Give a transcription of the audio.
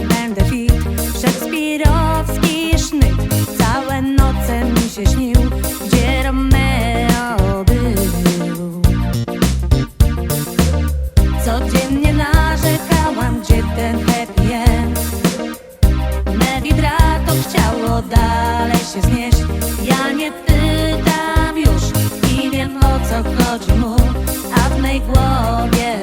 Będę fit. Szekspirowski sznyt Całe noce mi się śnił Gdzie Romeo był. Codziennie narzekałam Gdzie ten happy end. Medidrato chciało dalej się znieść. Ja nie pytam już I wiem o co chodzi mu A w mej głowie